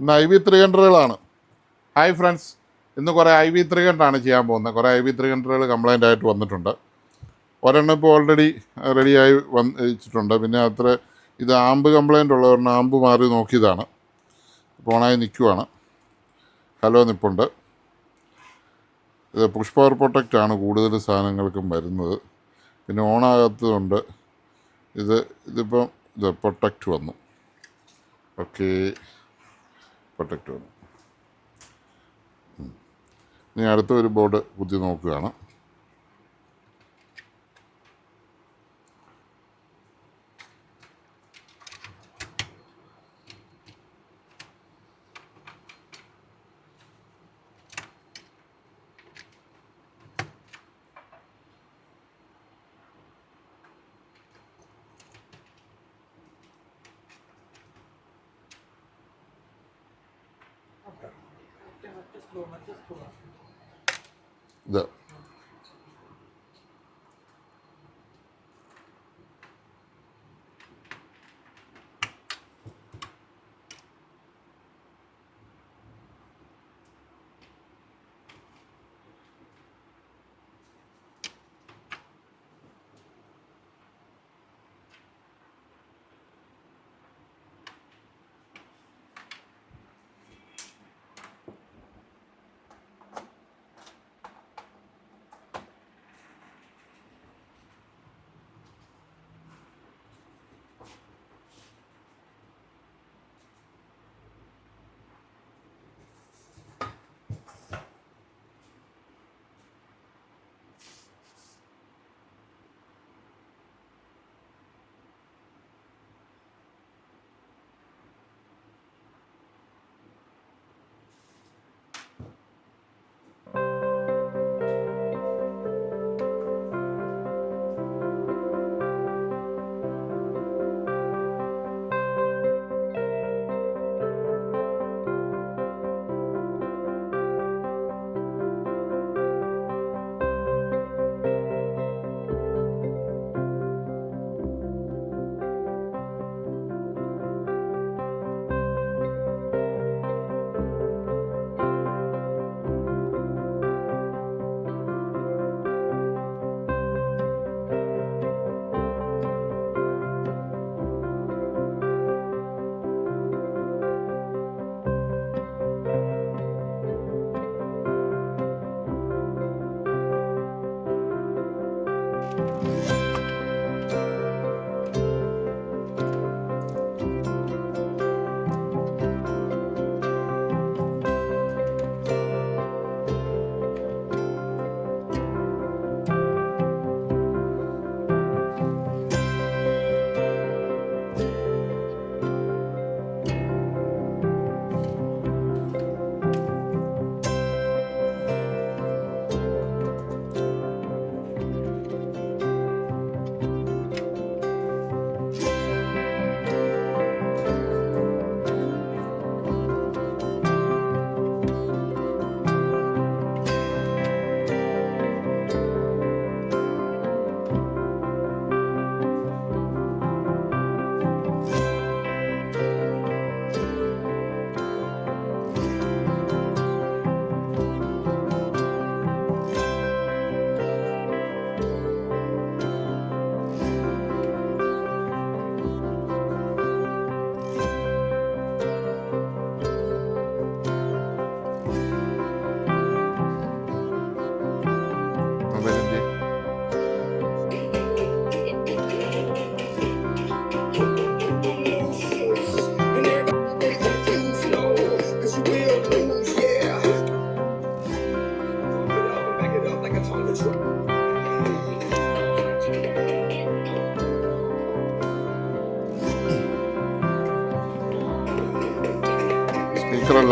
ഇന്ന് I V three ഹൺഡ്രഡുകളാണ് hi friends ഇന്ന് കുറേ ഐ വി ത്രീ ഹൺഡ്രഡാണ് ചെയ്യാൻ പോകുന്നത്. കുറേ ഐ വി ത്രീ ഹൺഡ്രഡുകൾ കംപ്ലൈന്റ് ആയിട്ട് വന്നിട്ടുണ്ട്. ഒരെണ്ണം ഇപ്പോൾ ഓൾറെഡി റെഡിയായി വന്നിട്ടുണ്ട് പിന്നെ അത്ര ഇത് ആമ്പ് കംപ്ലൈന്റ് ഉള്ളവർ ആമ്പ് മാറി നോക്കിയതാണ്. ഇപ്പോൾ ഓണായി നിൽക്കുവാണ് ഹലോ നിപ്പുണ്ട്. ഇത് പുഷ് പവർ പ്രൊട്ടക്റ്റാണ് കൂടുതൽ സാധനങ്ങൾക്കും വരുന്നത്. പിന്നെ ഓണാകാത്തതുകൊണ്ട് ഇത് ഇതിപ്പം ഇത് പ്രൊട്ടക്റ്റ് വന്നു. ഓക്കെ പ്രൊട്ടക്റ്റ് വന്നു ഇനി അടുത്ത ഒരു ബോർഡ് കുത്തി നോക്കുകയാണ്. ഇത്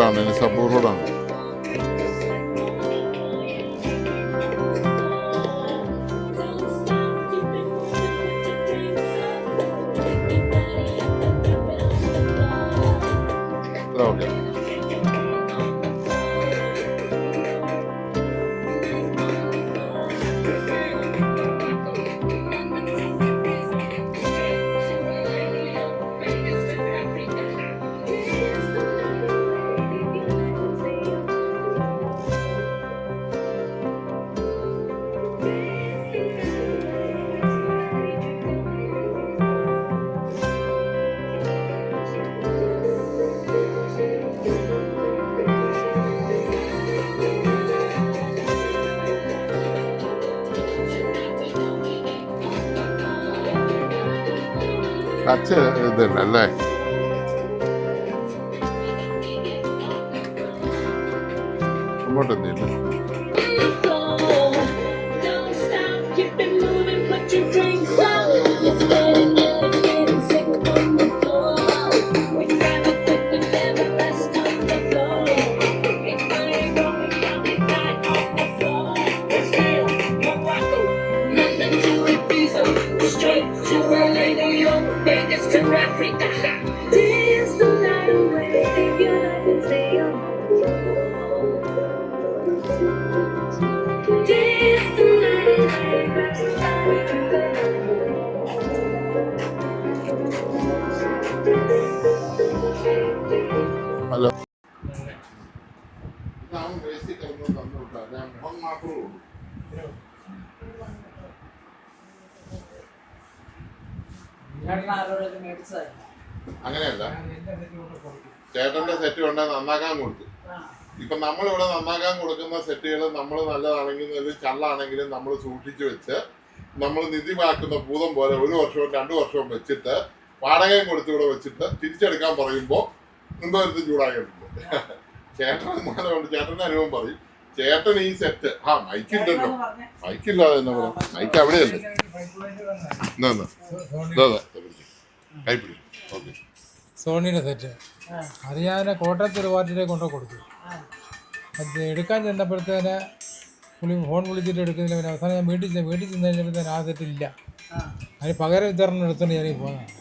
സ്പീക്കറല്ലാണ് ഇനി സബൂറോടാണ് ടച്ച് ഇതല്ലേ അല്ലേ? അങ്ങോട്ട് ചേട്ടന്റെ സെറ്റ് കൊണ്ട് നന്നാക്കാൻ കൊടുത്തു ഇപ്പൊ നമ്മളിവിടെ നന്നാക്കാൻ കൊടുക്കുന്ന സെറ്റുകൾ നമ്മൾ നല്ലതാണെങ്കിലും ചള്ളാണെങ്കിലും നമ്മൾ സൂക്ഷിച്ചു വെച്ച് നമ്മൾ നിധി വാക്കുന്ന ഭൂതം പോലെ ഒരു വർഷവും രണ്ടു വർഷവും വെച്ചിട്ട് വാടകയും കൊടുത്ത് ഇവിടെ വെച്ചിട്ട് തിരിച്ചെടുക്കാൻ പറയുമ്പോൾ എന്തോരത്തും ചൂടാക്കിയിട്ടുണ്ട് ചേട്ടൻ കൊണ്ട് ചേട്ടന്റെ അനുഭവം പറയും ചേട്ടൻ ഈ സെറ്റ് ആ മൈക്കില്ലല്ലോ മൈക്കില്ലാതെ തന്നെ പറയാം മൈക്ക് അവിടെയല്ലേ എന്നാ എന്നാ കൈപ്പിടി ഓക്കെ സോണിയുടെ സെറ്റ് അത് ഞാൻ കോട്ടയത്ത് ഒരു പാർട്ടിയിലേക്ക് കൊണ്ടു കൊടുത്തു. അത് എടുക്കാൻ ചെന്നപ്പോഴത്തേന് പുള്ളി ഫോൺ വിളിച്ചിട്ട് എടുക്കുന്നില്ല. പിന്നെ അവസാനം ഞാൻ വീട്ടിൽ ചെന്ന് വീട്ടിൽ ചെന്ന് കഴിഞ്ഞപ്പോഴത്തേന് ആ സെറ്റില്ല അതിന് പകരം വിതരണം എടുത്തോണ്ട് ഞാൻ പോകുന്നത്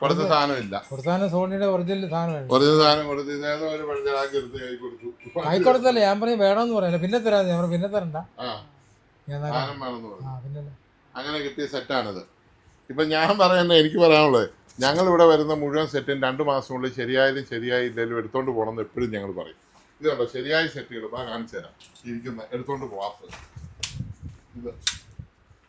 കൊടുത്ത സാധനമില്ല. കൊടുത്താലും സോണിയുടെ ഒറിജിനൽ സാധനമായിരുന്നു. ഒറിജിനൽ സാധനം കൊടുത്ത് കൈ കൊടുത്തല്ലേ ഞാൻ പറഞ്ഞു വേണമെന്ന് പറയാം. പിന്നെ തരാം. ഞാൻ പറഞ്ഞു പിന്നെ തരണ്ട. ഞാൻ പിന്നെ അങ്ങനെ കിട്ടിയ സെറ്റാണിത് ഇപ്പൊ ഞാൻ പറയുന്നത് എനിക്ക് പറയാനുള്ളത് ഞങ്ങൾ ഇവിടെ വരുന്ന മുഴുവൻ സെറ്റും രണ്ട് മാസത്തിനുള്ളിൽ ശരിയായാലും ശരിയായില്ലെങ്കിലും എടുത്തോണ്ട് പോകണമെന്ന് എപ്പോഴും ഞങ്ങൾ പറയും. ഇത് കണ്ടോ? ശരിയായ സെറ്റുകൾ ഇപ്പൊ കാണിച്ചു തരാം. ഇരിക്കുന്ന എടുത്തോണ്ട് പോവാത്തത് ഇത്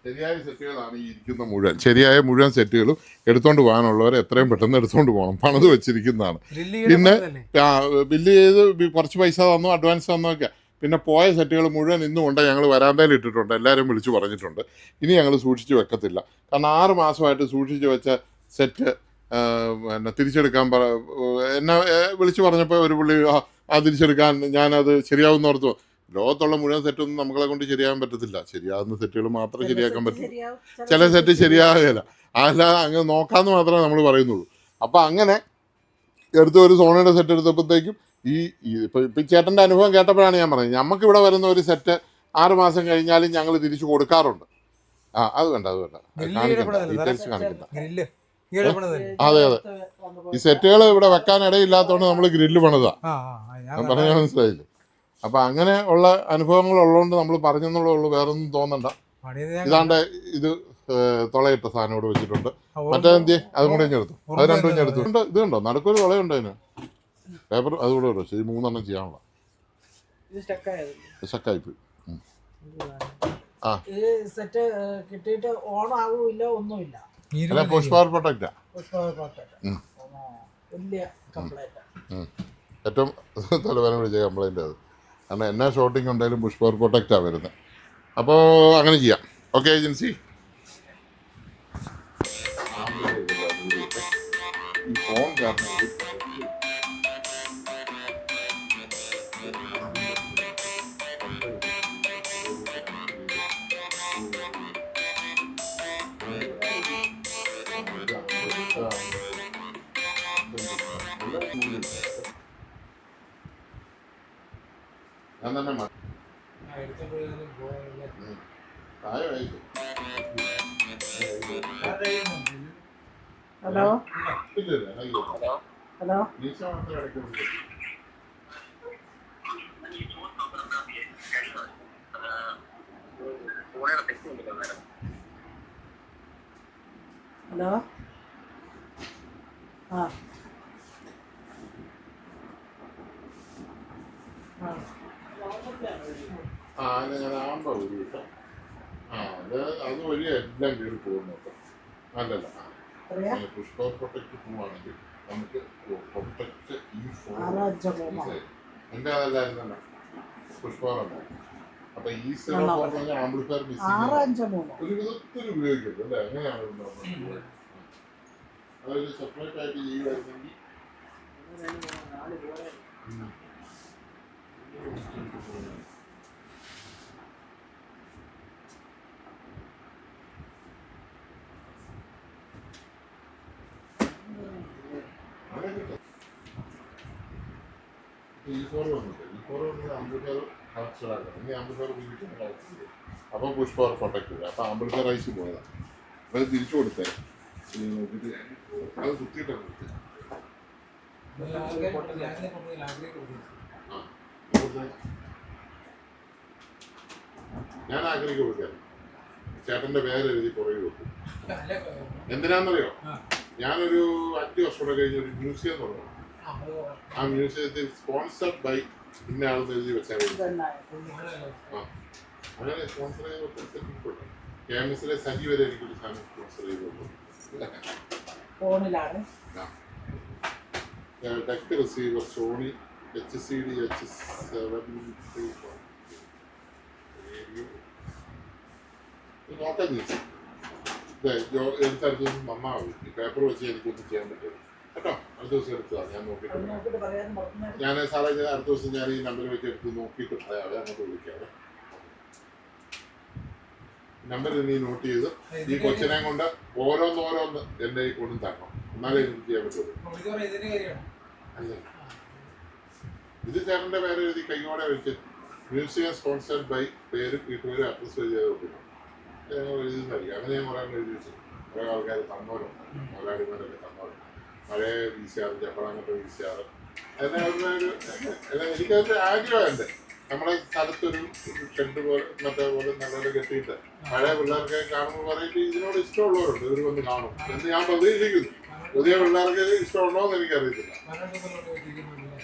ശരിയായ സെറ്റുകളാണ് ഈ ഇരിക്കുന്ന മുഴുവൻ. ശരിയായ മുഴുവൻ സെറ്റുകളും എടുത്തോണ്ട് പോകാനുള്ളവർ എത്രയും പെട്ടെന്ന് എടുത്തോണ്ട് പോകണം. പണത് വെച്ചിരിക്കുന്നതാണ്. പിന്നെ ആ, ബില്ല് ചെയ്ത് കുറച്ച് പൈസ തന്നോ അഡ്വാൻസ് തന്നൊക്കെ പിന്നെ പോയ സെറ്റുകൾ മുഴുവൻ ഇന്നും ഉണ്ട്. ഞങ്ങൾ വരാന്തയിൽ ഇട്ടിട്ടുണ്ട്. എല്ലാവരും വിളിച്ചു പറഞ്ഞിട്ടുണ്ട്. ഇനി ഞങ്ങൾ സൂക്ഷിച്ച് വെക്കത്തില്ല. കാരണം ആറ് മാസമായിട്ട് സൂക്ഷിച്ച് വെച്ച സെറ്റ് പിന്നെ തിരിച്ചെടുക്കാൻ പറ എന്നെ വിളിച്ചു പറഞ്ഞപ്പോൾ ഒരു പുള്ളി ആ തിരിച്ചെടുക്കാൻ ഞാനത് ശരിയാവുന്ന ഓർത്തു ലോകത്തുള്ള മുഴുവൻ സെറ്റൊന്നും നമ്മളെ കൊണ്ട് ശരിയാകാൻ പറ്റത്തില്ല. ശരിയാകുന്ന സെറ്റുകൾ മാത്രം ശരിയാക്കാൻ പറ്റൂ ചില സെറ്റ് ശരിയാകുകയില്ല. അല്ലാതെ അങ്ങ് നോക്കാമെന്ന് മാത്രമേ നമ്മൾ പറയുന്നുള്ളൂ. അപ്പം അങ്ങനെ എടുത്ത ഒരു സോണിയുടെ സെറ്റ് എടുത്തപ്പോഴത്തേക്കും ഈ ഇപ്പൊ ഇപ്പൊ ചേട്ടന്റെ അനുഭവം കേട്ടപ്പോഴാണ് ഞാൻ പറഞ്ഞത്. നമുക്ക് ഇവിടെ വരുന്ന ഒരു സെറ്റ് ആറ് മാസം കഴിഞ്ഞാലും ഞങ്ങൾ തിരിച്ചു കൊടുക്കാറുണ്ട്. ആ അത് വേണ്ട അത് വേണ്ട. കാണിക്കണ്ട. ഡീറ്റെയിൽസ് കാണിക്കണ്ട. അതെ അതെ. ഈ സെറ്റുകൾ ഇവിടെ വെക്കാൻ ഇടയില്ലാത്തതുകൊണ്ട് നമ്മൾ ഗ്രില്ല് പണിതാ. ഞാൻ ഞാൻ പറഞ്ഞ മനസ്സിലായില്ലേ? അപ്പൊ അങ്ങനെ ഉള്ള അനുഭവങ്ങൾ ഉള്ളതുകൊണ്ട് നമ്മൾ പറഞ്ഞെന്നുള്ളൂ ഉള്ളൂ. വേറൊന്നും തോന്നണ്ട. പണിയത് ഇതാണ്ട് ഇത് തുളയിട്ട സാധനം ഇവിടെ വെച്ചിട്ടുണ്ട്. മറ്റേ എന്തി അതും കൂടെ എടുത്തു. അത് രണ്ടും ഞാൻ എടുത്തു. ഇത് കണ്ടോ നടക്കൊരു തുളയുണ്ട് അതിന് പേപ്പർ അതുകൂടെ വരും ശരി മൂന്നെണ്ണം ചെയ്യാനുള്ള. ശക്കായിപ്പോയി ആ. സെറ്റ് കിട്ടിയിട്ട് ഓൺ ഒന്നുമില്ല. അല്ല പുഷ് പവർ പ്രൊട്ടക്റ്റാ. വലിയ ഏറ്റവും തലവേദന പിടിച്ച കംപ്ലൈന്റ് അത്. കാരണം എന്നാ ഷോട്ടിംഗ് ഉണ്ടെങ്കിലും പുഷ് പവർ പ്രൊട്ടക്റ്റാണ് വരുന്നത് അപ്പോൾ അങ്ങനെ ചെയ്യാം ഓക്കെ ഏജൻസി ഫോൺ കാരണം മീശ മാത്രമേ അടയ്ക്കുന്നുള്ളൂ. ഹലോ ആ ആ ഞാൻ ആകുമ്പോ ഒരു കേട്ടോ ആ അത് അത് വഴി എല്ലാം കയറി പോകുന്നു കേട്ടോ. അല്ലല്ല പുഷ്പ പ്രൊട്ടക്ട് പോവാണെങ്കിൽ. നമുക്ക് പ്രൊട്ടക്ട് ഈ എന്റെ അതല്ലായിരുന്നല്ല പുഷ്പ അപ്പൊ ഈ ആംപ്ലിഫയർ ഒരു വിധത്തിൽ ഉപയോഗിക്കുന്നത് അല്ലേ? അങ്ങനെയാണ്. അതൊരു സെപ്പറേറ്റ് ആയിട്ട് ചെയ്യുമായിരുന്നെങ്കിൽ ഉം. ഈ ഫോർ വന്നിട്ട് ഈ ഫോർ വന്നത് ആംപ്ലിഫയർ കണക്ഷൻ ആക്കണം ഇനി ആംപ്ലിഫയർ ഉപയോഗിക്കാൻ കണക്ഷൻ ചെയ്യും അപ്പോൾ പുഷ് പവർ പ്രൊട്ടക്ട് ചെയ്യും അപ്പോൾ ആംപ്ലിഫയർ റൈസ് പോയതാണ് അപ്പോൾ അത് തിരിച്ചു കൊടുത്തേ. നോക്കിയിട്ട് അത് കുത്തിയിട്ടാണ് കൊടുത്തത്. ഞാൻ ആഗ്രഹിക്ക് കൊടുക്കാൻ. ചേട്ടന്റെ പേര് എഴുതി പുറകെ വെക്കും. എന്തിനാണെന്നറിയോ? ഞാനൊരു അഞ്ച് വർഷം കൂടെ കഴിഞ്ഞ് ഒരു മ്യൂസിയം തുടങ്ങും ആ മ്യൂസിയത്തിൽ സ്പോൺസർഡ് ബൈ ഇന്ന ആളെന്ന് എഴുതി വെച്ചാൽ അങ്ങനെ സ്പോൺസർ ചെയ്ത് വെച്ചിട്ടുണ്ട് കെ എം എസിലെ സജി വരെ എനിക്കൊരു സാധനം സ്പോൺസർ ചെയ്ത് ഫോണിലാണ്. Deck receiver Sony H C D H seven three ചേച്ചി ഇതേ ജോ എടുത്ത് അടുത്ത ദിവസം നന്നാവും പേപ്പർ വെച്ച് എനിക്കൊന്നും ചെയ്യാൻ പറ്റും കേട്ടോ അടുത്ത ദിവസം എടുത്തതാ. ഞാൻ നോക്കിയിട്ട് ഞാൻ സാറേ ഞാൻ അടുത്ത ദിവസം ഞാൻ ഈ നമ്പർ വെച്ച് എടുത്ത് നോക്കിയിട്ട് പറയാം. അങ്ങോട്ട് വിളിക്കാം. നമ്പർ നീ നോട്ട് ചെയ്ത് ഈ കൊച്ചിനെ കൊണ്ട് ഓരോന്നോരോന്ന് എന്റെ ഈ കൊണ്ടും തരണം. എന്നാലേ എനിക്ക് ചെയ്യാൻ പറ്റുള്ളൂ. ഇത് ചേട്ടന്റെ പേര് എഴുതി കൈയോടെ വെച്ച് മ്യൂസിയം സ്പോൺസേഡ് ബൈ പേര് വീട്ടുപേര് അഡ്രസ് വെക്കണം ഞങ്ങൾ എഴുതി അങ്ങനെ ഞാൻ കുറേ എഴുതി വെച്ചു. കുറേ ആൾക്കാർ തന്നോരും മുതലാളിമാരൊക്കെ തന്നവരുണ്ട്. പഴയ വി സി ആർ ജപ്പാനത്തെ വി സി ആർ എന്നെ ഒരു അല്ല എനിക്കതിന്റെ ആഗ്രഹമുണ്ട് നമ്മുടെ സ്ഥലത്തൊരു ഷെഡ് പോലെ മറ്റേ പോലെ നല്ലപോലെ കെട്ടിയിട്ട് പഴയ പിള്ളേർക്ക് കാണുമ്പോൾ പറയിട്ട് ഇതിനോട് ഇഷ്ടമുള്ളവരുണ്ട്. ഇവർ വന്ന് കാണും. എന്ന് ഞാൻ പ്രതീക്ഷിക്കുന്നു. പുതിയ പിള്ളേർക്ക് ഇഷ്ടമുണ്ടോ എന്ന് എനിക്കറിയത്തില്ല.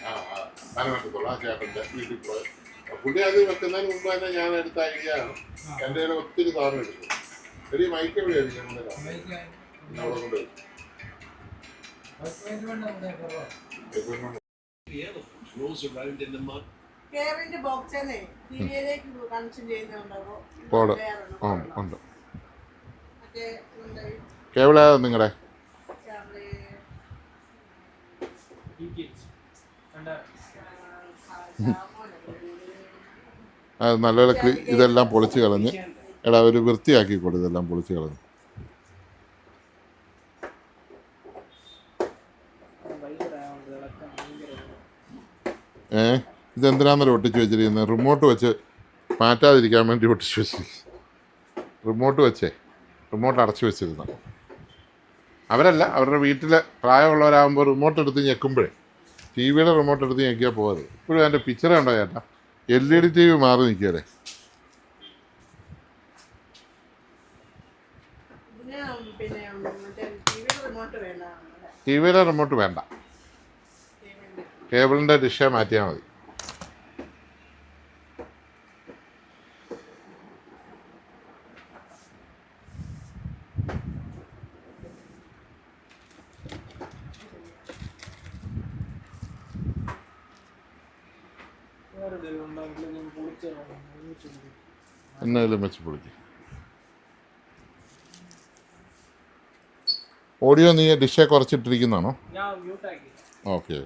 ആ ആ മനമറ്റത്തുള്ള ആ ചേട്ടന്റെ വീട്ടിൽ പോയി. പുള്ളി അത് വെക്കുന്നതിന് മുമ്പ് തന്നെ ഞാൻ എടുത്ത ഐഡിയ ആണ്. എന്റെ കയ്യിൽ ഒത്തിരി സാധനം എടുക്കും ഒരു മൈക്ക് എവിടെയായിരിക്കും നമ്മുടെ അവിടെ കൊണ്ട് കെയറിന്റെ ബോക്സേന്നേ ടിവിയിലേക്ക് കണക്ഷൻ ചെയ്യുന്നുണ്ടാവോ പോട്. വേറൊരെണ്ണം ആ പോടണം. ഉണ്ട്. കേബിൾ ഏതാ നിങ്ങളുടെ നല്ലപോലെ ഇതെല്ലാം പൊളിച്ച് കളഞ്ഞ്. എടാ ഒരു വൃത്തിയാക്കി കൊടു ഇതെല്ലാം പൊളിച്ച് കളഞ്ഞ്. ഏ? ഇതെന്തിനാന്നല്ലോ ഒട്ടിച്ച് വെച്ചിരിക്കുന്നത് റിമോട്ട് വെച്ച് മാറ്റാതിരിക്കാൻ വേണ്ടി ഒട്ടിച്ച് വെച്ചിരിക്കുന്നു. റിമോട്ട് വെച്ചേ. റിമോട്ട് അടച്ചു വെച്ചിരുന്നു. അവരല്ല അവരുടെ വീട്ടിൽ പ്രായമുള്ളവരാകുമ്പോൾ റിമോട്ട് എടുത്ത് ഞെക്കുമ്പോഴേ. ടി വിയുടെ റിമോട്ട് എടുത്ത് ഞെക്കിയാൽ പോകാതെ ഇപ്പോഴും എന്റെ പിക്ചർ ഉണ്ടോ ചേട്ടാ? L E D T V മാറി നിൽക്കുകയല്ലേ? ടി വിയുടെ റിമോട്ട് വേണ്ട. കേബിളിന്റെ ദിശ മാറ്റിയാൽ മതി. എന്നാലും വെച്ച് പൊളിക്കും. ഓഡിയോ നീ ഡിഷെ കുറച്ചിട്ടിരിക്കുന്നതാണോ? ഓക്കെ.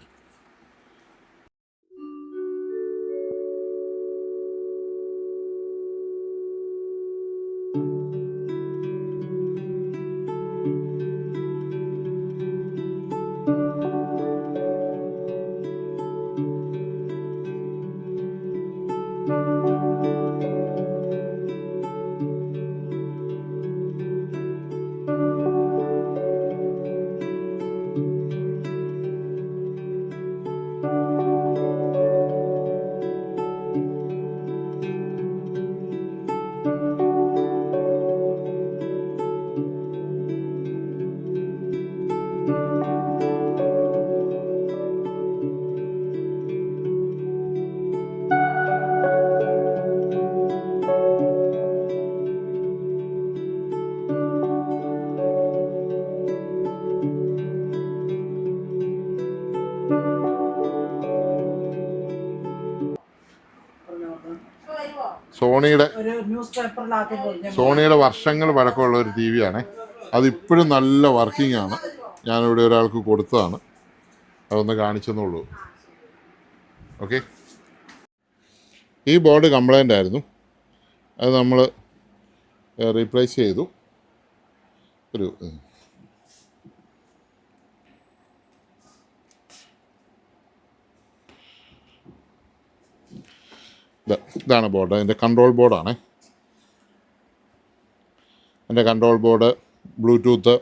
സോണിയുടെ സോണിയുടെ വർഷങ്ങൾ വഴക്കമുള്ള ഒരു ടി വിയാണ്. അതിപ്പോഴും നല്ല വർക്കിംഗ് ആണ് ഞാനിവിടെ ഒരാൾക്ക് കൊടുത്തതാണ്. അതൊന്ന് കാണിച്ചെന്നുള്ളൂ ഓക്കെ. ഈ ബോർഡ് കംപ്ലൈന്റ് ആയിരുന്നു. അത് നമ്മൾ റീപ്ലേസ് ചെയ്തു. ഒരു ഇതാണ് ബോർഡ്. എന്റെ കൺട്രോൾ ബോർഡാണ് എന്റെ കൺട്രോൾ ബോർഡ് ബ്ലൂടൂത്ത്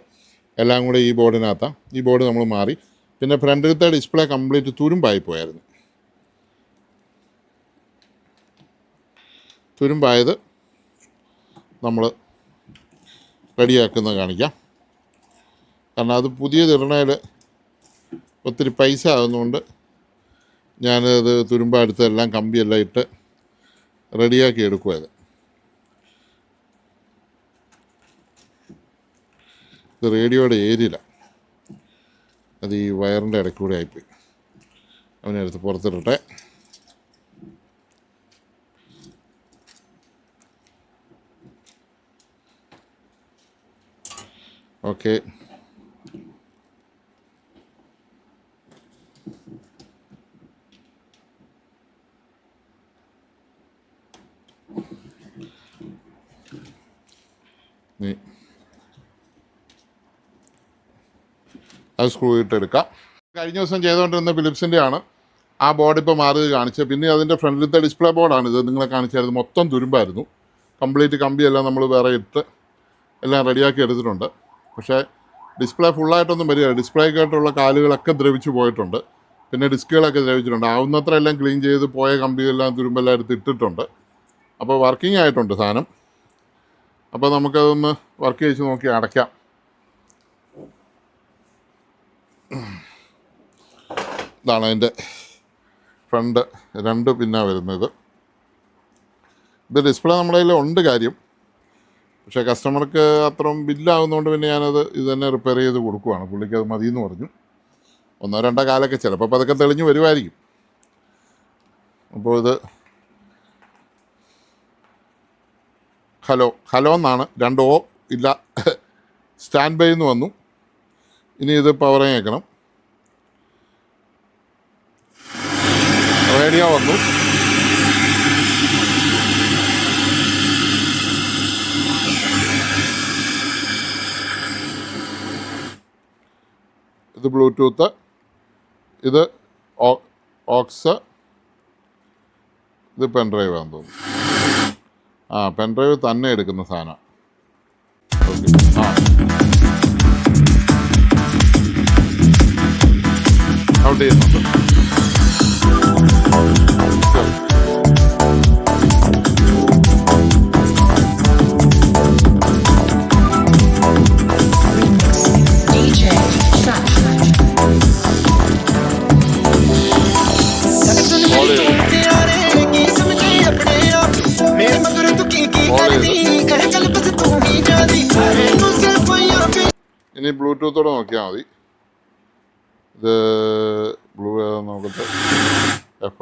എല്ലാം കൂടെ ഈ ബോർഡിനകത്താണ് ഈ ബോർഡ് നമ്മൾ മാറി. പിന്നെ ഫ്രണ്ടിലത്തെ ഡിസ്പ്ലേ കംപ്ലീറ്റ് തുരുമ്പായി പോയായിരുന്നു. തുരുമ്പായത് നമ്മൾ റെഡിയാക്കുന്നത് കാണിക്കാം. കാരണം അത് പുതിയ ഇടണേൽ ഒത്തിരി പൈസ ആകുന്നതുകൊണ്ട് ഞാനത് തുരുമ്പെടുത്ത് എല്ലാം കമ്പിയെല്ലാം ഇട്ട് റെഡിയാക്കി എടുക്കുക ഇത് റേഡിയോയുടെ ഏരിയല അത് ഈ വയറിന്റെ ഇടയ്ക്ക് കൂടെ ആയിപ്പോയി. അവനെ എടുത്ത് പുറത്തിടട്ടെ. ഓക്കെ നീ അത് സ്ക്രൂ ഇട്ട് എടുക്കാം. കഴിഞ്ഞ ദിവസം ചെയ്തുകൊണ്ടിരുന്ന ഫിലിപ്സിന്റെ ആണ്. ആ ബോർഡ് ഇപ്പോൾ മാറി കാണിച്ചത്. പിന്നെ അതിന്റെ ഫ്രണ്ടിലത്തെ ഡിസ്പ്ലേ ബോർഡാണ് ഇത് നിങ്ങളെ കാണിച്ചായിരുന്നു മൊത്തം തുരുമ്പായിരുന്നു. കംപ്ലീറ്റ് കമ്പിയെല്ലാം നമ്മൾ വേറെ ഇട്ട് എല്ലാം റെഡിയാക്കി എടുത്തിട്ടുണ്ട്. പക്ഷേ ഡിസ്പ്ലേ ഫുള്ളായിട്ടൊന്നും വരിക ഡിസ്പ്ലേക്കായിട്ടുള്ള കാലുകളൊക്കെ ദ്രവിച്ചു പോയിട്ടുണ്ട്. പിന്നെ ഡിസ്കുകളൊക്കെ ദ്രവിച്ചിട്ടുണ്ട്. ആവുന്നത്ര എല്ലാം ക്ലീൻ ചെയ്ത് പോയ കമ്പിയെല്ലാം തുരുമ്പെല്ലാം എടുത്ത് ഇട്ടിട്ടുണ്ട്. അപ്പോൾ വർക്കിംഗ് ആയിട്ടുണ്ട് സാധനം. അപ്പോൾ നമുക്കതൊന്ന് വർക്ക് ചെയ്ത് നോക്കി അടയ്ക്കാം. ഇതാണ് അതിന്റെ ഫ്രണ്ട് രണ്ട് പിന്നാ വരുന്നത്. ഇത് ഡിസ്പ്ലേ നമ്മുടെ കയ്യിൽ ഉണ്ട് കാര്യം. പക്ഷേ കസ്റ്റമർക്ക് അത്രയും ബില്ലാകുന്നതുകൊണ്ട് പിന്നെ ഞാനത് ഇത് തന്നെ റിപ്പയർ ചെയ്ത് കൊടുക്കുവാണ്. പുള്ളിക്ക് അത് മതിയെന്ന് പറഞ്ഞു. ഒന്നോ രണ്ടോ കാലൊക്കെ ചിലപ്പോൾ പതുക്കെ തെളിഞ്ഞ് വരുമായിരിക്കും അപ്പോൾ ഇത് ഹലോ ഹലോ എന്നാണ്. രണ്ട് ഓ ഇല്ല സ്റ്റാൻഡ് ബൈ എന്ന് വന്നു. ഇനി ഇത് പവർ വെക്കണം. റേഡിയോ വന്നു. ഇത് ബ്ലൂടൂത്ത് ഇത് ഓക്സ് ഇത് പെൻഡ്രൈവ് ആണെന്ന് തോന്നുന്നു. ആ പെൻഡ്രൈവ് തന്നെ എടുക്കുന്ന സാധനം. ഓക്കെ ആ. How did.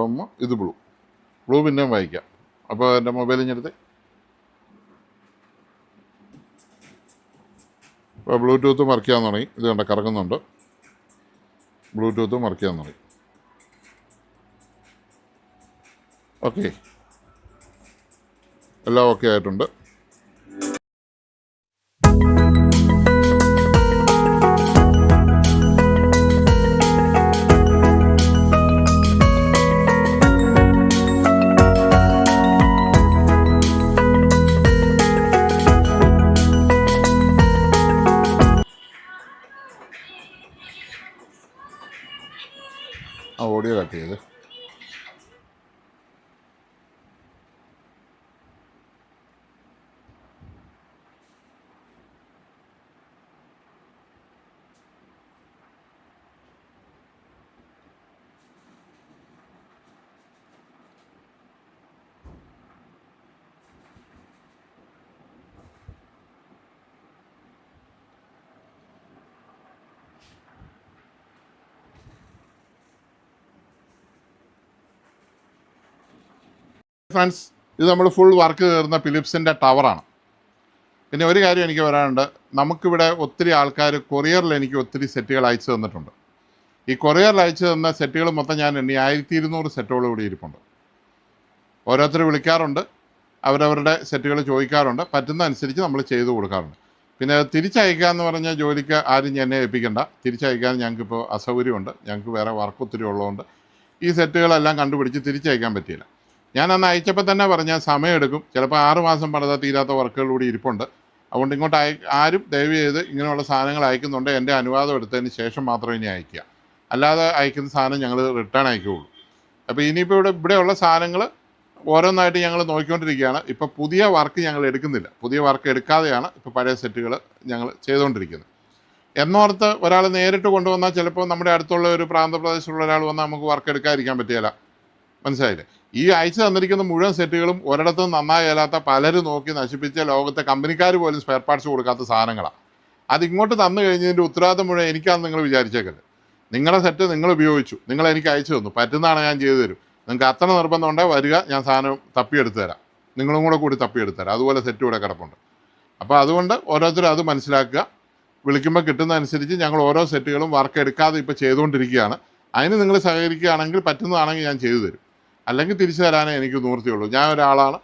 എം ഇത് ബ്ലൂ. ബ്ലൂ പിന്നെയും വായിക്കാം. അപ്പോൾ എന്റെ മൊബൈൽ ഇഞ്ഞെടുത്ത് ഇപ്പോൾ ബ്ലൂടൂത്ത് ചെയ്യാൻ തുടങ്ങി. ഇത് കണ്ട കറങ്ങുന്നുണ്ട്. ബ്ലൂടൂത്ത് ചെയ്യാൻ തുടങ്ങി. ഓക്കെ. എല്ലാം ഓക്കെ ആയിട്ടുണ്ട്. ഫ്രണ്ട്സ് ഇത് നമ്മൾ ഫുൾ വർക്ക് കയറുന്ന ഫിലിപ്സിന്റെ ടവറാണ് പിന്നെ ഒരു കാര്യം എനിക്ക് പറയാനുണ്ട്. നമുക്കിവിടെ ഒത്തിരി ആൾക്കാർ കൊറിയറിൽ എനിക്ക് ഒത്തിരി സെറ്റുകൾ അയച്ചു തന്നിട്ടുണ്ട്. ഈ കൊറിയറിൽ അയച്ചു തന്ന സെറ്റുകൾ മൊത്തം ഞാൻ എണ്ണി ആയിരത്തി ഇരുന്നൂറ് സെറ്റുകൾ ഇവിടെ ഇരിപ്പുണ്ട്. ഓരോരുത്തർ വിളിക്കാറുണ്ട്. അവരവരുടെ സെറ്റുകൾ ചോദിക്കാറുണ്ട്. പറ്റുന്ന അനുസരിച്ച് നമ്മൾ ചെയ്തു കൊടുക്കാറുണ്ട്. പിന്നെ തിരിച്ചയക്കുക എന്ന് പറഞ്ഞാൽ ജോലിക്ക് ആരും എന്നെ ഏൽപ്പിക്കണ്ട. തിരിച്ചയക്കാൻ ഞങ്ങൾക്കിപ്പോൾ അസൗകര്യമുണ്ട്. ഞങ്ങൾക്ക് വേറെ വർക്ക് ഒത്തിരി ഉള്ളതുകൊണ്ട് ഈ സെറ്റുകളെല്ലാം കണ്ടുപിടിച്ച് തിരിച്ചയക്കാൻ പറ്റിയില്ല. ഞാൻ അന്ന് അയച്ചപ്പോൾ തന്നെ പറഞ്ഞാൽ സമയമെടുക്കും ചിലപ്പോൾ ആറ് മാസം പണിതാൽ തീരാത്ത വർക്കുകൾ കൂടി ഇരിപ്പുണ്ട്. അതുകൊണ്ട് ഇങ്ങോട്ട് അയ ആരും ദയവ് ചെയ്ത് ഇങ്ങനെയുള്ള സാധനങ്ങൾ അയക്കുന്നുണ്ട്. എന്റെ അനുവാദം എടുത്തതിന് ശേഷം മാത്രമേ ഇനി അയക്കുക അല്ലാതെ അയക്കുന്ന സാധനം ഞങ്ങൾ റിട്ടേൺ അയക്കുകയുള്ളൂ. അപ്പോൾ ഇനിയിപ്പോൾ ഇവിടെ ഇവിടെയുള്ള സാധനങ്ങൾ ഓരോന്നായിട്ട് ഞങ്ങൾ നോക്കിക്കൊണ്ടിരിക്കുകയാണ്. ഇപ്പോൾ പുതിയ വർക്ക് ഞങ്ങൾ എടുക്കുന്നില്ല. പുതിയ വർക്ക് എടുക്കാതെയാണ് ഇപ്പോൾ പഴയ സെറ്റുകൾ ഞങ്ങൾ ചെയ്തുകൊണ്ടിരിക്കുന്നത്. എന്നോർത്ത് ഒരാൾ നേരിട്ട് കൊണ്ടുവന്നാൽ ചിലപ്പോൾ നമ്മുടെ അടുത്തുള്ള ഒരു പ്രാന്തപ്രദേശത്തുള്ള ഒരാൾ വന്നാൽ നമുക്ക് വർക്ക് എടുക്കാതിരിക്കാൻ പറ്റിയല്ല മനസ്സിലായില്ലേ? ഈ അയച്ചു തന്നിരിക്കുന്ന മുഴുവൻ സെറ്റുകളും ഒരിടത്തും നന്നായാലാത്ത പലരും നോക്കി നശിപ്പിച്ച ലോകത്തെ കമ്പനിക്കാർ പോലും സ്പെയർ പാർട്സ് കൊടുക്കാത്ത സാധനങ്ങളാണ് അതിങ്ങോട്ട് തന്നു കഴിഞ്ഞതിന്റെ ഉത്തരവാദിത്തം മുഴുവൻ എനിക്കാന്ന് നിങ്ങൾ വിചാരിച്ചേക്കരുത് നിങ്ങളുടെ സെറ്റ് നിങ്ങൾ ഉപയോഗിച്ചു. നിങ്ങൾ എനിക്ക് അയച്ചു തന്നു. പറ്റുന്നതാണ് ഞാൻ ചെയ്തു തരും. നിങ്ങൾക്ക് അത്ര നിർബന്ധം ഉണ്ടെങ്കിൽ വരിക ഞാൻ സാധനം തപ്പിയെടുത്ത് തരാം. നിങ്ങളും കൂടെ കൂടി തപ്പിയെടുത്ത് തരാം. അതുപോലെ സെറ്റ് ഇവിടെ കിടപ്പുണ്ട്. അപ്പോൾ അതുകൊണ്ട് ഓരോരുത്തരും അത് മനസ്സിലാക്കുക. വിളിക്കുമ്പോൾ കിട്ടുന്നതനുസരിച്ച് ഞങ്ങൾ ഓരോ സെറ്റുകളും വർക്ക് എടുക്കാതെ ഇപ്പോൾ ചെയ്തുകൊണ്ടിരിക്കുകയാണ്. അതിന് നിങ്ങൾ സഹകരിക്കുകയാണെങ്കിൽ പറ്റുന്നതാണെങ്കിൽ ഞാൻ ചെയ്തു തരും. അല്ലെങ്കിൽ തിരിച്ചു തരാനേ എനിക്ക് നിവൃത്തിയുള്ളൂ. ഞാൻ ഒരാളാണ്.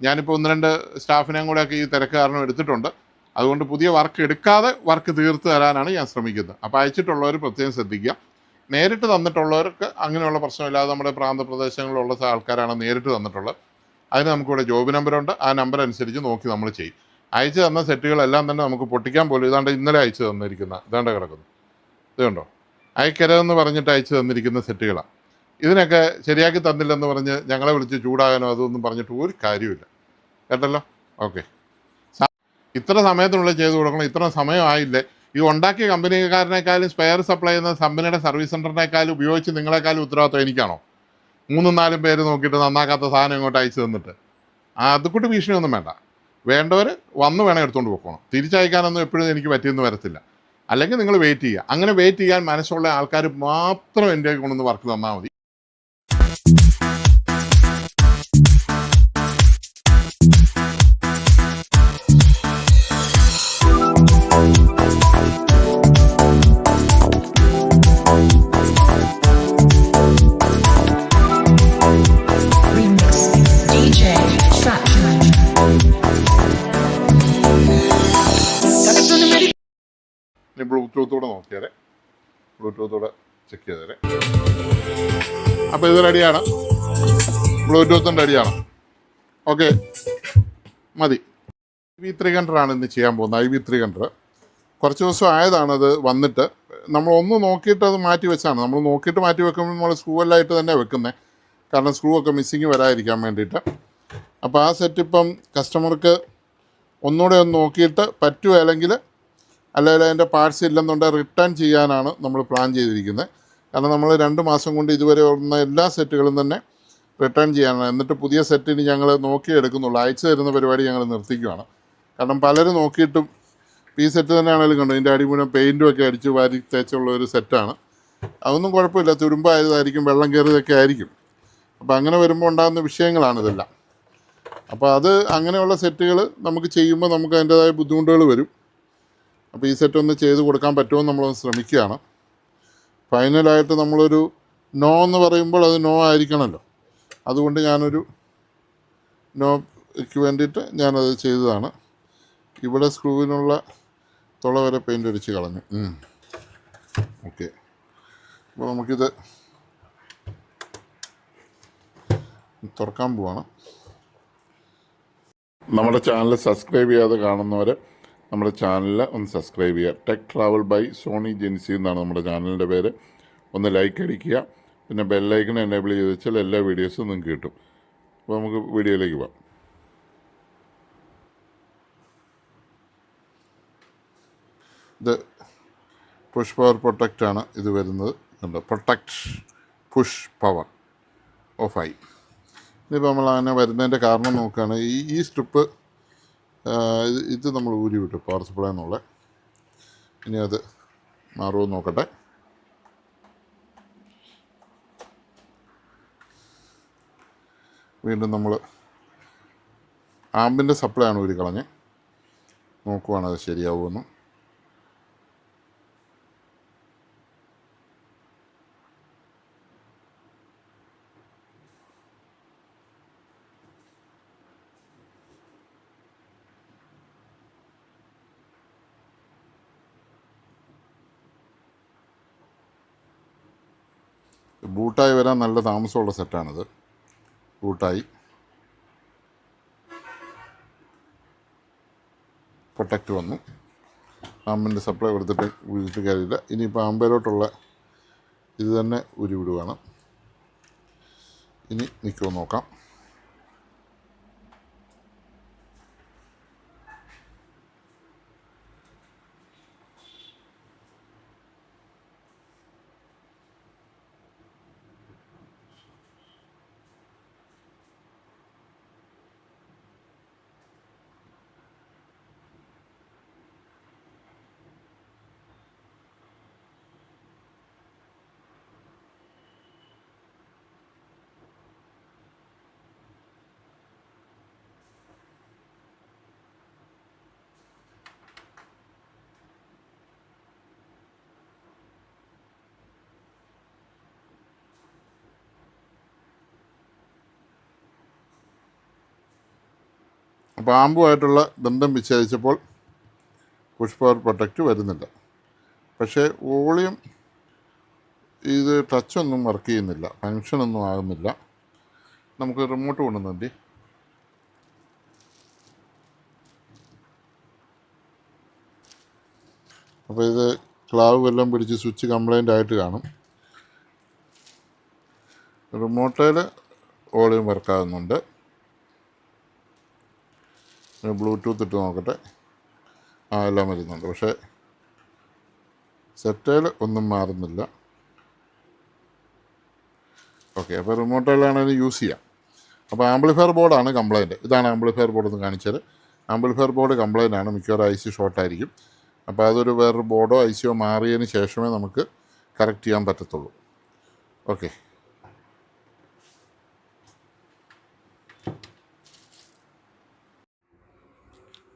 ഞാനിപ്പോൾ ഒന്ന് രണ്ട് സ്റ്റാഫിനെയും കൂടെയൊക്കെ ഈ തിരക്ക് കാരണം എടുത്തിട്ടുണ്ട്. അതുകൊണ്ട് പുതിയ വർക്ക് എടുക്കാതെ വർക്ക് തീർത്ത് തരാനാണ് ഞാൻ ശ്രമിക്കുന്നത്. അപ്പോൾ അയച്ചിട്ടുള്ളവർ പ്രത്യേകം ശ്രദ്ധിക്കുക. നേരിട്ട് തന്നിട്ടുള്ളവർക്ക് അങ്ങനെയുള്ള പ്രശ്നമില്ലാതെ നമ്മുടെ പ്രാന്തപ്രദേശങ്ങളിലുള്ള ആൾക്കാരാണ് നേരിട്ട് തന്നിട്ടുള്ളത്. അതിന് നമുക്കിവിടെ ജോബ് നമ്പറുണ്ട് ആ നമ്പർ അനുസരിച്ച് നോക്കി നമ്മൾ ചെയ്യും. അയച്ചു തന്ന സെറ്റുകളെല്ലാം തന്നെ നമുക്ക് പൊട്ടിക്കാൻ പോലും ഇതാണ്ട് ഇന്നലെ അയച്ചു തന്നിരിക്കുന്ന ഇതാണ്ട് കിടക്കുന്നു. ഇതുണ്ടോ? അയക്കരുതെന്ന് പറഞ്ഞിട്ട് അയച്ചു തന്നിരിക്കുന്ന സെറ്റുകളാണ് ഇതിനൊക്കെ ശരിയാക്കി തന്നില്ലെന്ന് പറഞ്ഞ് ഞങ്ങളെ വിളിച്ച് ചൂടാകാനോ അതൊന്നും പറഞ്ഞിട്ട് ഒരു കാര്യമില്ല കേട്ടല്ലോ? ഓക്കെ. ഇത്ര സമയത്തിനുള്ളിൽ ചെയ്ത് കൊടുക്കണം. ഇത്ര സമയമായില്ലേ ഈ ഉണ്ടാക്കിയ കമ്പനിക്കാരനേക്കാളും സ്പെയർ സപ്ലൈ ചെയ്യുന്ന കമ്പനിയുടെ സർവീസ് സെന്ററിനേക്കാളും ഉപയോഗിച്ച് നിങ്ങളെക്കാളും ഉത്തരവാദിത്വം എനിക്കാണോ? മൂന്നും നാലും പേര് നോക്കിയിട്ട് നന്നാക്കാത്ത സാധനം ഇങ്ങോട്ട് അയച്ചു തന്നിട്ട്. ആ അതുകൂട്ട് ഭീഷണിയൊന്നും വേണ്ട. വേണ്ടവർ വന്ന് വേണം എടുത്തുകൊണ്ട് പോകണം തിരിച്ചയക്കാനൊന്നും എപ്പോഴും എനിക്ക് പറ്റിയെന്ന് വരത്തില്ല. അല്ലെങ്കിൽ നിങ്ങൾ വെയിറ്റ് ചെയ്യുക. അങ്ങനെ വെയിറ്റ് ചെയ്യാൻ മനസ്സുള്ള ആൾക്കാർ മാത്രം എന്റെ കൊണ്ടൊന്ന് വർക്ക് തന്നാൽ മതി. ഇനി ബ്ലൂടൂത്തൂടെ നോക്കിയാലേ ബ്ലൂടൂത്തൂടെ ചെക്ക് ചെയ്തേരെ. അപ്പോൾ ഇത് റെഡിയാണ്. ബ്ലൂടൂത്തിന്റെ റെഡിയാണ് ഓക്കെ. മതി. ഐ വി ത്രീ ഹൺഡ്രഡ് ഇന്ന് ചെയ്യാൻ പോകുന്നത്. I V three hundred. കുറച്ച് ദിവസം ആയതാണ് അത് വന്നിട്ട്. നമ്മൾ ഒന്ന് നോക്കിയിട്ട് അത് മാറ്റി വെച്ചാണ്. നമ്മൾ നോക്കിയിട്ട് മാറ്റി വെക്കുമ്പോൾ നമ്മൾ സ്ക്രൂ എല്ലായിട്ട് തന്നെ വെക്കുന്നത് കാരണം സ്ക്രൂ ഒക്കെ മിസ്സിങ് വരാതിരിക്കാൻ വേണ്ടിയിട്ട്. അപ്പോൾ ആ സെറ്റ് ഇപ്പം കസ്റ്റമർക്ക് ഒന്നുകൂടെ ഒന്ന് നോക്കിയിട്ട് പറ്റുമല്ലെങ്കിൽ അല്ലെങ്കിൽ അതിന്റെ പാർട്സ് ഇല്ലെന്നുണ്ടെങ്കിൽ റിട്ടേൺ ചെയ്യാനാണ് നമ്മൾ പ്ലാൻ ചെയ്തിരിക്കുന്നത്. കാരണം നമ്മൾ രണ്ട് മാസം കൊണ്ട് ഇതുവരെ വന്ന എല്ലാ സെറ്റുകളും തന്നെ റിട്ടേൺ ചെയ്യാനാണ്. എന്നിട്ട് പുതിയ സെറ്റിന് ഞങ്ങൾ നോക്കിയെടുക്കുന്നുള്ളൂ അയച്ചു തരുന്ന പരിപാടി ഞങ്ങൾ നിർത്തിക്കുകയാണ് കാരണം പലരും നോക്കിയിട്ടും ഈ സെറ്റ് തന്നെയാണെങ്കിലും കണ്ടു. ഇതിന്റെ അടിമുഴുവൻ പെയിന്റും ഒക്കെ അടിച്ച് വാരി തേച്ചുള്ള ഒരു സെറ്റാണ് അതൊന്നും കുഴപ്പമില്ല. തുരുമ്പായതായിരിക്കും വെള്ളം കയറിയതൊക്കെ ആയിരിക്കും. അപ്പോൾ അങ്ങനെ വരുമ്പോൾ ഉണ്ടാകുന്ന വിഷയങ്ങളാണ് ഇതെല്ലാം. അപ്പോൾ അത് അങ്ങനെയുള്ള സെറ്റുകൾ നമുക്ക് ചെയ്യുമ്പോൾ നമുക്ക് അതിന്റേതായ ബുദ്ധിമുട്ടുകൾ വരും. അപ്പോൾ ഈ സെറ്റ് ഒന്ന് ചെയ്ത് കൊടുക്കാൻ പറ്റുമോ നമ്മളൊന്ന് ശ്രമിക്കുകയാണ്. ഫൈനലായിട്ട് നമ്മളൊരു നോ എന്ന് പറയുമ്പോൾ അത് നോ ആയിരിക്കണമല്ലോ അതുകൊണ്ട് ഞാനൊരു നോക്ക് വേണ്ടിയിട്ട് ഞാനത് ചെയ്തതാണ്. ഇവിടെ സ്ക്രൂവിനുള്ള തുള വരെ പെയിന്റ് അടിച്ച് കളഞ്ഞു. ഓക്കെ അപ്പോൾ നമുക്കിത് തുറക്കാൻ പോവാണ്. നമ്മുടെ ചാനൽ സബ്സ്ക്രൈബ് ചെയ്യാതെ കാണുന്നവർ നമ്മുടെ ചാനൽ ഒന്ന് സബ്സ്ക്രൈബ് ചെയ്യുക. Tech travel by Soni Jency എന്നാണ് നമ്മുടെ ചാനലിന്റെ പേര്. ഒന്ന് ലൈക്ക് അടിക്കുക. പിന്നെ ബെല്ലൈക്കൺ എനേബിൾ ചെയ്ത് വെച്ചാൽ എല്ലാ വീഡിയോസും നിങ്ങൾക്ക് കിട്ടും. അപ്പോൾ നമുക്ക് വീഡിയോയിലേക്ക് പോകാം. ഇത് പുഷ് പവർ പ്രൊട്ടക്റ്റ് ആണ് ഇത് വരുന്നത്. കണ്ടോ? പ്രൊട്ടക്റ്റ് പുഷ് പവർ ഓഫായി ഇതിപ്പോൾ നമ്മൾ അങ്ങനെ വരുന്നതിന്റെ കാരണം നോക്കുകയാണ് ഈ ഈ സ്ട്രിപ്പ് ഇത് നമ്മൾ ഊരി വിട്ടു പവർ സപ്ലൈ എന്നുള്ള. ഇനി അത് മാറുമോ നോക്കട്ടെ. വീണ്ടും നമ്മൾ ആമ്പിന്റെ സപ്ലൈ ആണ് ഊരി കളഞ്ഞ് നോക്കുവാണ് അത് ശരിയാവുമെന്ന്. ബൂട്ടായി വരാൻ നല്ല താമസമുള്ള സെറ്റാണിത്. റൂട്ടായി പ്രൊട്ടക്റ്റ് വന്നു. ആമ്പിന്റെ സപ്ലൈ കൊടുത്തിട്ട് വിളിച്ചിട്ട് കാര്യമില്ല ഇനിയിപ്പോൾ ആമ്പയിലോട്ടുള്ള ഇത് തന്നെ ഉരുവിടുവാണ് ഇനി നിൽക്കുമോ നോക്കാം. അപ്പോൾ ആമ്പുമായിട്ടുള്ള ബന്ധം വിച്ഛേദിച്ചപ്പോൾ പുഷ് പവർ പ്രൊട്ടക്റ്റ് വരുന്നില്ല. പക്ഷേ വോളിയം ഇത് ടച്ചൊന്നും വർക്ക് ചെയ്യുന്നില്ല ഫങ്ഷനൊന്നും ആകുന്നില്ല. നമുക്ക് റിമോട്ട് കൊണ്ടുവന്നുണ്ട് അപ്പോൾ ഇത് ക്ലാവ് വല്ലതും പിടിച്ച് സ്വിച്ച് കംപ്ലൈന്റ് ആയിട്ട് കാണും. റിമോട്ടേൽ വോളിയം വർക്കാകുന്നുണ്ട് ബ്ലൂടൂത്ത് ഇട്ട് നോക്കട്ടെ. ആ എല്ലാം വരുന്നുണ്ട്. പക്ഷേ സെറ്റേൽ ഒന്നും മാറുന്നില്ല. ഓക്കെ അപ്പോൾ റിമോട്ടിലാണെങ്കിൽ യൂസ് ചെയ്യാം. അപ്പോൾ ആംപ്ലിഫയർ ബോർഡാണ് കംപ്ലയിന്റ് ഇതാണ് ആംപ്ലിഫയർ ബോർഡ് എന്ന് കാണിച്ചത്. ആംപ്ലിഫയർ ബോർഡ് കംപ്ലയിന്റ് ആണ്. മിക്കവാറും ഐ സി ഷോർട്ടായിരിക്കും അപ്പോൾ അതൊരു വേറൊരു ബോർഡോ ഐ സിയോ മാറിയതിന് ശേഷമേ നമുക്ക് കറക്റ്റ് ചെയ്യാൻ പറ്റത്തുള്ളൂ. ഓക്കെ.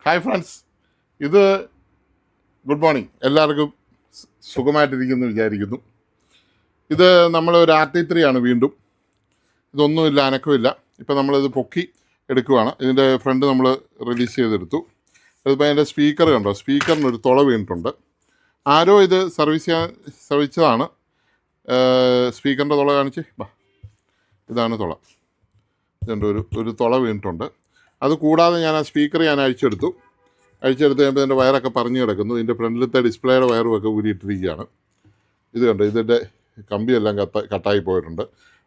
ഹായ് ഫ്രണ്ട്സ് ഇത് ഗുഡ് മോർണിംഗ് എല്ലാവർക്കും സുഖമായിട്ടിരിക്കുന്നു വിചാരിക്കുന്നു. ഇത് നമ്മൾ ഒരു ആർ ടി ത്രീ ആണ് വീണ്ടും. ഇതൊന്നുമില്ല അനക്കമില്ല ഇപ്പം നമ്മളിത് പൊക്കി എടുക്കുവാണ്. ഇതിന്റെ ഫ്രണ്ട് നമ്മൾ റിലീസ് ചെയ്തെടുത്തു. അതിപ്പോൾ അതിന്റെ സ്പീക്കർ കണ്ടോ? സ്പീക്കറിനൊരു തുള വീണിട്ടുണ്ട്. ആരോ ഇത് സർവീസ് ചെയ്യാൻ ശ്രമിച്ചതാണ് സ്പീക്കറിന്റെ തുള കാണിച്ച്. ബാ ഇതാണ് തുള. ഇതുണ്ട് ഒരു ഒരു തുള വീണിട്ടുണ്ട്. അത് കൂടാതെ ഞാൻ ആ സ്പീക്കർ ഞാൻ അഴിച്ചെടുത്തു. അഴിച്ചെടുത്ത് കഴിയുമ്പോൾ ഇതിന്റെ വയറൊക്കെ പറഞ്ഞു കിടക്കുന്നു. ഇതിന്റെ ഫ്രണ്ടിലത്തെ ഡിസ്പ്ലേയുടെ വയറും ഒക്കെ ഊരിയിട്ടിരിക്കുകയാണ്. ഇത് കണ്ടോ? ഇതിന്റെ കമ്പിയെല്ലാം കത്ത കട്ടായി പോയിട്ടുണ്ട്.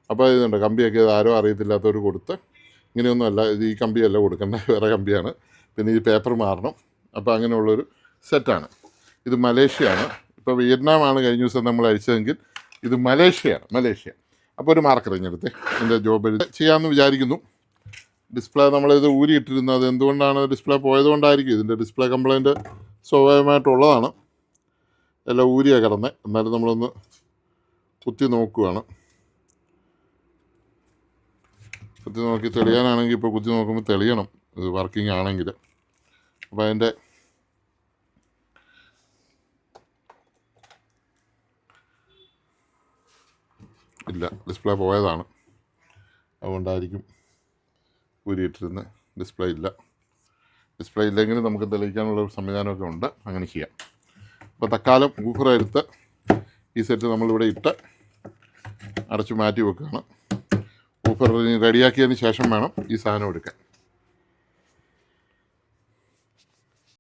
അപ്പോൾ ഇതുണ്ട് കമ്പിയൊക്കെ ഇത് ആരോ അറിയത്തില്ലാത്തവർ കൊടുത്ത് ഇങ്ങനെയൊന്നുമല്ല ഇത് ഈ കമ്പിയല്ല കൊടുക്കേണ്ട വേറെ കമ്പിയാണ്. പിന്നെ ഈ പേപ്പർ മാറണം. അപ്പോൾ അങ്ങനെയുള്ളൊരു സെറ്റാണ്. ഇത് മലേഷ്യയാണ്. ഇപ്പോൾ വിയറ്റ്നാമാണ് കഴിഞ്ഞ ദിവസം നമ്മൾ അഴിച്ചതെങ്കിൽ ഇത് മലേഷ്യയാണ് മലേഷ്യ. അപ്പോൾ ഒരു മാർക്ക് തിരഞ്ഞെടുത്ത് എന്റെ ജോബ് ചെയ്യാമെന്ന് വിചാരിക്കുന്നു. ഡിസ്പ്ലേ നമ്മളിത് ഊരിയിട്ടിരുന്നത് എന്തുകൊണ്ടാണ് ഡിസ്പ്ലേ പോയതുകൊണ്ടായിരിക്കും. ഇതിന്റെ ഡിസ്പ്ലേ കംപ്ലൈന്റ് സ്വാഭാവികമായിട്ടുള്ളതാണ്. എല്ലാം ഊരിയാണ് കിടന്നത് എന്നാലും നമ്മളൊന്ന് കുത്തി നോക്കുകയാണ് കുത്തി നോക്കി തെളിയാനാണെങ്കിൽ ഇപ്പോൾ കുത്തി നോക്കുമ്പോൾ തെളിയണം. ഇത് വർക്കിംഗ് ആണെങ്കിൽ. അപ്പോൾ അതിന്റെ ഇല്ല ഡിസ്പ്ലേ പോയതാണ്. അതുകൊണ്ടായിരിക്കും ഊരിയിട്ടിരുന്ന് ഡിസ്പ്ലേ ഇല്ല. ഡിസ്പ്ലേ ഇല്ലെങ്കിൽ നമുക്ക് തെളിയിക്കാനുള്ള ഒരു സംവിധാനമൊക്കെ ഉണ്ട്. അങ്ങനെ ചെയ്യാം. അപ്പോൾ തക്കാലം ഊഫർ എടുത്ത് ഈ സെറ്റ് നമ്മളിവിടെ ഇട്ട് അടച്ചു മാറ്റി വെക്കുകയാണ്. ഊഫർ റെഡിയാക്കിയതിന് ശേഷം വേണം ഈ സാധനം എടുക്കാൻ.